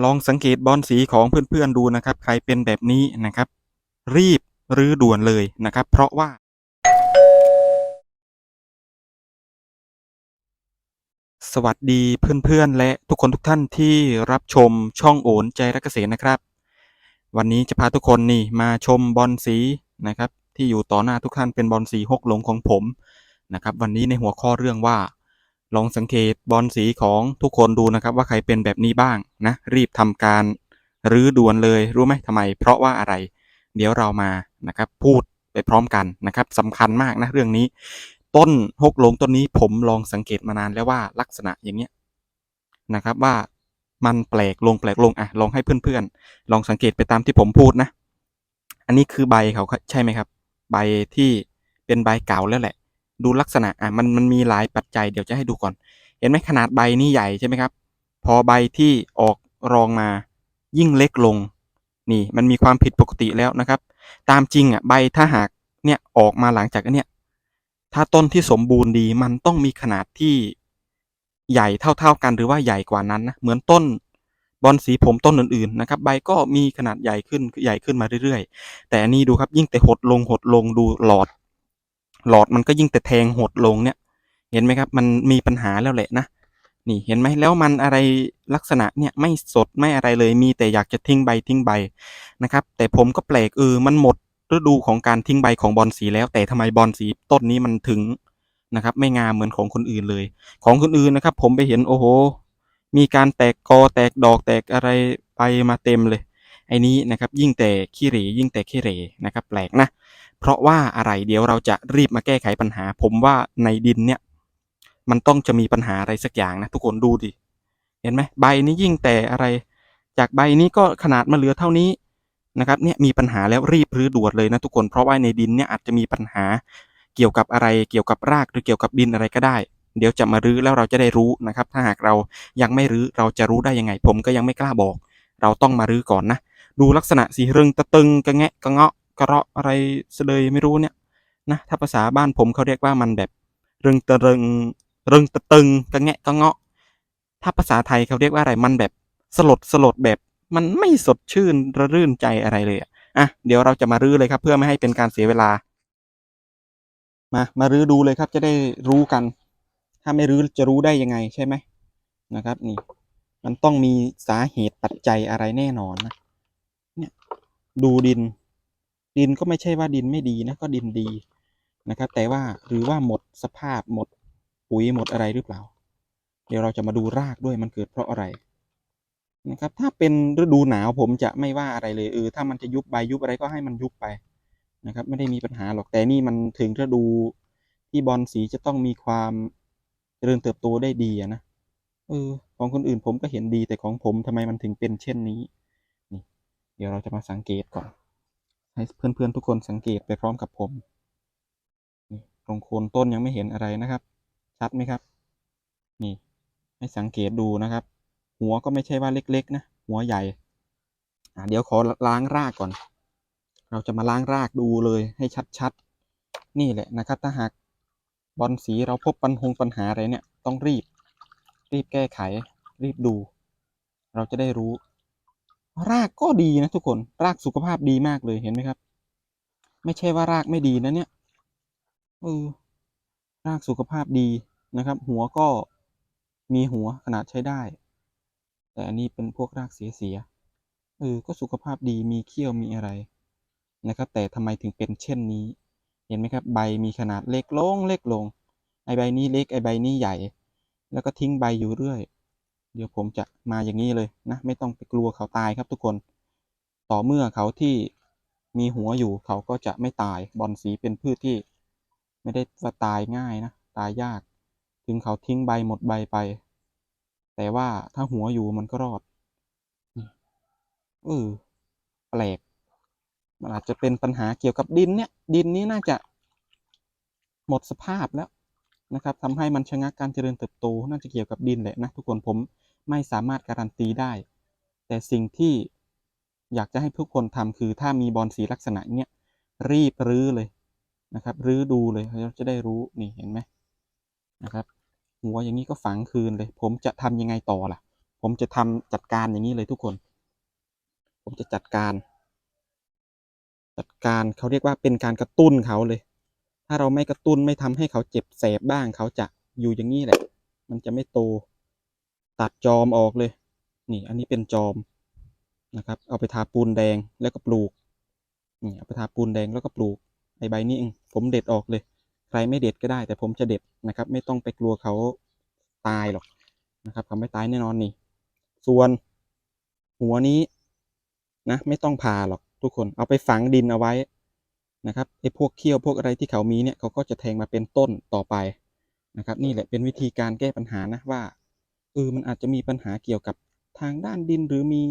ลองสังเกตบอลสีของเพื่อนๆดูนะครับ ใครเป็นแบบนี้นะครับ รีบรื้อด่วนเลยนะครับ เพราะว่า สวัสดีเพื่อนๆ และทุกคนทุกท่านที่รับชมช่องโอนใจรักเกษตรนะครับ วันนี้จะพาทุกคนนี่มาชมบอลสีนะครับ ที่อยู่ต่อหน้าทุกท่านเป็นบอลสีหกหลงของผมนะครับ วันนี้ในหัวข้อเรื่องว่า ลองสังเกตบอลสีของทุกคนดูนะครับว่าใครเป็นแบบนี้บ้างนะรีบทำการรื้อด่วนเลยรู้ไหมทำไม เพราะว่าอะไร เดี๋ยวเรามานะครับพูดไปพร้อมกันนะครับสำคัญมากนะเรื่องนี้ ต้นหกหลงต้นนี้ผมลองสังเกตมานานแล้วว่าลักษณะอย่างเนี้ยนะครับว่ามันแปลกลงแปลกลงอะลองให้เพื่อนๆ ลองสังเกตไปตามที่ผมพูดนะ อันนี้คือใบเขาใช่ไหมครับ ใบที่เป็นใบเก่าแล้วแหละ ดูลักษณะอะมันมันมีหลายปัจจัยเดี๋ยวจะให้ดูก่อน เห็นไหมขนาดใบนี้ใหญ่ใช่ไหมครับ พอใบที่ออกรองมายิ่งเล็กลง นี่มันมีความผิดปกติแล้วนะครับ ตามจริงอะใบถ้าหากเนี่ยออกมาหลังจากอันเนี้ยถ้าต้นที่สมบูรณ์ดีมันต้องมีขนาดที่ใหญ่เท่า ๆกันหรือว่าใหญ่กว่านั้นนะเหมือนต้นบอนสีผมต้นอื่นๆนะครับ ใบก็มีขนาดใหญ่ขึ้นใหญ่ขึ้นมาเรื่อยๆ แต่อันนี้ดูครับยิ่งแต่หดลงหดลงดูหลอด หลอดมันก็ยิ่งแต่แทงหดลงเนี่ย เห็นไหมครับ มันมีปัญหาแล้วแหละนะ นี่เห็นไหมแล้วมันอะไรลักษณะเนี่ยไม่สดไม่อะไรเลย มีแต่อยากจะทิ้งใบทิ้งใบนะครับ แต่ผมก็แปลกเออ มันหมดฤดูของการทิ้งใบของบอลสีแล้ว แต่ทำไมบอลสีต้นนี้มันถึงนะครับ ไม่งามเหมือนของคนอื่นเลย ของคนอื่นนะครับ ผมไปเห็นโอ้โห มีการแตกกอแตกดอกแตกอะไรไปมาเต็มเลย ไอ้นี้นะครับ ยิ่งแต่ขี้เหร่ยิ่งแต่ขี้เหร่นะครับ แปลกนะ เพราะว่าอะไรเดี๋ยวเราจะรีบมาแก้ไขปัญหา ผมว่าในดินเนี่ย มันต้องจะมีปัญหาอะไรสักอย่างนะทุกคนดูดิเห็นไหมใบนี้ยิ่งแต่อะไร จากใบนี้ก็ขนาดมาเหลือเท่านี้นะครับเนี่ยมีปัญหาแล้วรีบรื้อด่วนเลยนะทุกคนเพราะว่าในดินเนี่ยอาจจะมีปัญหาเกี่ยวกับอะไรเกี่ยวกับรากหรือเกี่ยวกับดินอะไรก็ได้ เดี๋ยวจะมารื้อแล้วเราจะได้รู้นะครับ ถ้าหากเรายังไม่รื้อเราจะรู้ได้ยังไง ผมก็ยังไม่กล้าบอก เราต้องมารื้อก่อนนะ ดูลักษณะสีเริงตะตึงกระแงะกระเงาะ กระเราะอะไรเสลยไม่รู้เนี่ยนะถ้าภาษาบ้านผมเขาเรียกว่ามันแบบเริงตะเริงเริงตะตึงกระแงะกระเงาะ ถ้าภาษาไทยเขาเรียกว่าอะไรมันแบบสลดสลดแบบมันไม่สดชื่นระรื่นใจอะไรเลยอะอะเดี๋ยวเราจะมารื้อเลยครับ เพื่อไม่ให้เป็นการเสียเวลา มามารื้อดูเลยครับจะได้รู้กัน ถ้าไม่รื้อจะรู้ได้ยังไงใช่ไหมนะครับ นี่ มันต้องมีสาเหตุปัจจัยอะไรแน่นอนนะเนี่ยดูดิน ดินก็ไม่ใช่ว่าดินไม่ดีนะก็ดินดีนะครับ แต่ว่าหรือว่าหมดสภาพหมดปุ๋ยหมดอะไรหรือเปล่า เดี๋ยวเราจะมาดูรากด้วยมันเกิดเพราะอะไรนะครับ ถ้าเป็นฤดูหนาวผมจะไม่ว่าอะไรเลยเออถ้ามันจะยุบใบยุบอะไรก็ให้มันยุบไปนะครับ ไม่ได้มีปัญหาหรอกแต่นี่มันถึงฤดูที่บอลสีจะต้องมีความเจริญเติบโตได้ดีนะเออของคนอื่นผมก็เห็นดีแต่ของผมทำไมมันถึงเป็นเช่นนี้นี่เดี๋ยวเราจะมาสังเกตก่อน ให้เพื่อนๆทุกคนสังเกตไปพร้อมกับผมนี่ตรงโคนต้นยังไม่เห็นอะไรนะครับ ชัดไหมครับ นี่ให้สังเกตดูนะครับ หัวก็ไม่ใช่ว่าเล็กๆนะ หัวใหญ่เดี๋ยวขอล้างรากก่อน เราจะมาล้างรากดูเลยให้ชัดๆ นี่แหละนะครับ ถ้าหากบอลสีเราพบปัญหงปัญหาอะไรเนี่ย ต้องรีบ รีบแก้ไข รีบดู เราจะได้รู้ รากก็ดีนะทุกคน รากสุขภาพดีมากเลยเห็นไหมครับ ไม่ใช่ว่ารากไม่ดีนะเนี่ยเออรากสุขภาพดีนะครับ หัวก็มีหัวขนาดใช้ได้ แต่อันนี้เป็นพวกรากเสียๆเออก็สุขภาพดีมีเขี้ยวมีอะไรนะครับ แต่ทำไมถึงเป็นเช่นนี้ เห็นไหมครับ ใบมีขนาดเล็กลงเล็กลง ไอใบนี้เล็กไอใบนี้ใหญ่ แล้วก็ทิ้งใบอยู่เรื่อย เดี๋ยวผมจะมาอย่างนี้เลยนะ ไม่ต้องไปกลัวเขาตายครับทุกคน ต่อเมื่อเขาที่มีหัวอยู่เขาก็จะไม่ตาย บอลสีเป็นพืชที่ ไม่ได้ว่าตายง่ายนะ ตายยาก ถึงเขาทิ้งใบหมดใบไป แต่ว่าถ้าหัวอยู่มันก็รอดเออแปลก มันอาจจะเป็นปัญหาเกี่ยวกับดินเนี่ย ดินนี้น่าจะหมดสภาพแล้วนะครับทำให้มันชะงักการเจริญเติบโต น่าจะเกี่ยวกับดินแหละนะทุกคนผม ไม่สามารถการันตีได้ แต่สิ่งที่อยากจะให้ทุกคนทำคือถ้ามีบอลสีลักษณะเนี้ยรีบรื้อเลยนะครับ รื้อดูเลยเราจะได้รู้นี่เห็นไหมนะครับ หัวอย่างนี้ก็ฝังคืนเลย ผมจะทำยังไงต่อล่ะ ผมจะทำจัดการอย่างนี้เลยทุกคน ผมจะจัดการ จัดการเขาเรียกว่าเป็นการกระตุ้นเขาเลย ถ้าเราไม่กระตุ้นไม่ทำให้เขาเจ็บแสบบ้าง เขาจะอยู่อย่างนี้แหละ มันจะไม่โต ตัดจอมออกเลย นี่อันนี้เป็นจอมนะครับ เอาไปทาปูนแดงแล้วก็ปลูก นี่เอาไปทาปูนแดงแล้วก็ปลูกไอใบนี้เองผมเด็ดออกเลย ใครไม่เด็ดก็ได้ แต่ผมจะเด็ดนะครับ ไม่ต้องไปกลัวเขาตายหรอกนะครับเขาไม่ตายแน่นอนนี่ ส่วนหัวนี้นะไม่ต้องผ่าหรอกทุกคนเอาไปฝังดินเอาไว้นะครับไอ้พวกเขี้ยวพวกอะไรที่เขามีเนี่ยเขาก็จะแทงมาเป็นต้นต่อไปนะครับ นี่แหละเป็นวิธีการแก้ปัญหานะว่า เออมันอาจจะมีปัญหาเกี่ยวกับทางด้านดินหรือมี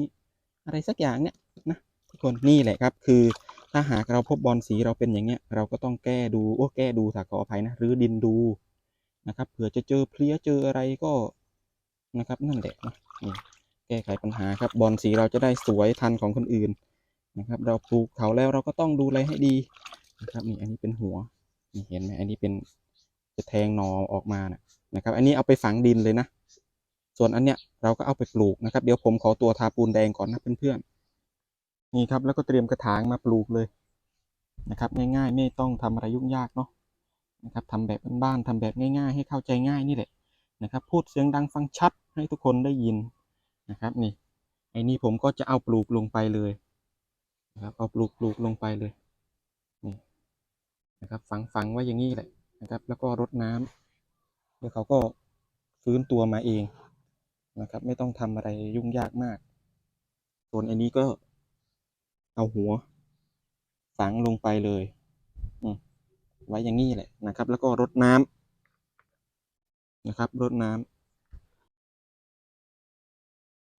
อะไรสักอย่างเนี่ยนะทุกคนนี่แหละครับ คือถ้าหากเราพบบอลสีเราเป็นอย่างเงี้ย เราก็ต้องแก้ดูโอ้แก้ดูถ้าขออภัยนะหรือดินดูนะครับเผื่อจะเจอเพลี้ยเจออะไรก็นะครับ นั่นแหละนะนี่แก้ไขปัญหาครับบอลสีเราจะได้สวยทันของคนอื่นนะครับ เราปลูกเขาแล้วเราก็ต้องดูแลให้ดีนะครับนี่อันนี้เป็นหัวนี่เห็นไหมอันนี้เป็นจะแทงหนอออกมานะนะครับ อันนี้เอาไปฝังดินเลยนะ ส่วนอันเนี้ยเราก็เอาไปปลูกนะครับ เดี๋ยวผมขอตัวทาปูนแดงก่อนนะเพื่อนๆนี่ครับแล้วก็เตรียมกระถางมาปลูกเลยนะครับ ง่ายๆ ไม่ต้องทำอะไรยุ่งยากเนาะนะครับทำแบบบ้านๆทำแบบง่าย ๆ ให้เข้าใจง่ายนี่แหละนะครับ พูดเสียงดังฟังชัดให้ทุกคนได้ยินนะครับนี่ไอ้นี่ผมก็จะเอาปลูกลงไปเลยนะครับเอาปลูกปลูกลงไปเลยนี่นะครับฝังฝังไว้อย่างนี้แหละนะครับ แล้วก็รดน้ำเดี๋ยวเขาก็ฟื้นตัวมาเอง นะครับ ไม่ต้องทำอะไรยุ่งยากมาก ส่วนอันนี้ก็เอาหัว ฝังลงไปเลยอไว้อย่างนี้แหละนะครับ แล้วก็รดน้ำนะครับรดน้ำ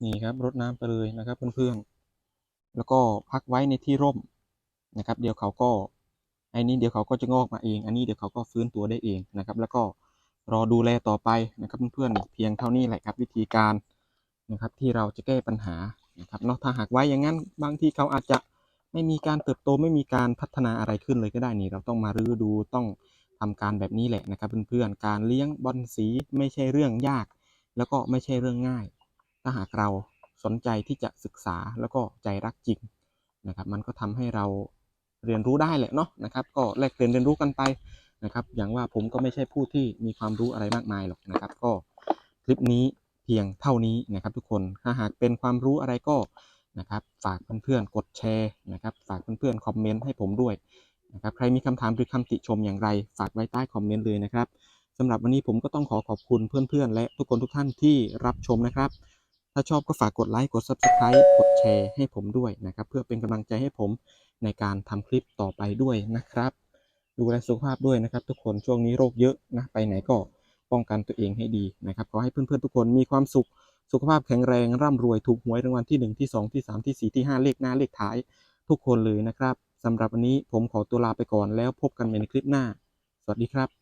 นี่ครับรดน้ำไปเลยนะครับเพื่อนๆแล้วก็พักไว้ในที่ร่มนะครับ เดี๋ยวเขาก็ไอ้นี้เดี๋ยวเขาก็จะงอกมาเอง อันนี้เดี๋ยวเขาก็ฟื้นตัวได้เองนะครับ แล้วก็ รอดูแลต่อไปนะครับเพื่อนๆเพียงเท่านี้แหละครับ วิธีการนะครับที่เราจะแก้ปัญหานะครับเนาะถ้าหากไว้อย่างนั้นบางทีเขาอาจจะไม่มีการเติบโตไม่มีการพัฒนาอะไรขึ้นเลยก็ได้นี่ เราต้องมารื้อดูต้องทำการแบบนี้แหละนะครับเพื่อนๆการเลี้ยงบอลสีไม่ใช่เรื่องยาก แล้วก็ไม่ใช่เรื่องง่าย ถ้าหากเราสนใจที่จะศึกษาแล้วก็ใจรักจริงนะครับ มันก็ทำให้เราเรียนรู้ได้แหละเนาะนะครับ ก็แลกเปลี่ยนเรียนรู้กันไป นะครับ อย่างว่าผมก็ไม่ใช่ผู้ที่มีความรู้อะไรมากมายหรอกนะครับ ก็คลิปนี้เพียงเท่านี้นะครับทุกคนถ้าหากเป็นความรู้อะไรก็นะครับฝากเพื่อนๆกดแชร์นะครับฝากเพื่อนๆคอมเมนต์ให้ผมด้วยนะครับใครมีคำถามหรือคำติชมอย่างไร ฝากไว้ใต้คอมเมนต์เลยนะครับสำหรับวันนี้ผมก็ต้องขอขอบคุณเพื่อนๆ และทุกคนทุกท่านที่รับชมนะครับ ถ้าชอบก็ฝากกดไลค์กด Subscribe กดแชร์ให้ผมด้วยนะครับ เพื่อเป็นกำลังใจให้ผมในการทำคลิปต่อไปด้วยนะครับ ดูแลสุขภาพด้วยนะครับ ทุกคนช่วงนี้โรคเยอะนะไปไหนก็ป้องกันตัวเองให้ดีนะครับขอให้เพื่อนๆทุกคนมีความสุขสุขภาพแข็งแรงร่ำรวยถูกหวยรางวัลที่ 1 ที่ 2 ที่ 3 ที่ 4 ที่ 5 เลขหน้าเลขท้าย ทุกคนเลยนะครับสำหรับวันนี้ผมขอตัวลาไปก่อนแล้วพบกันใหม่ในคลิปหน้า สวัสดีครับ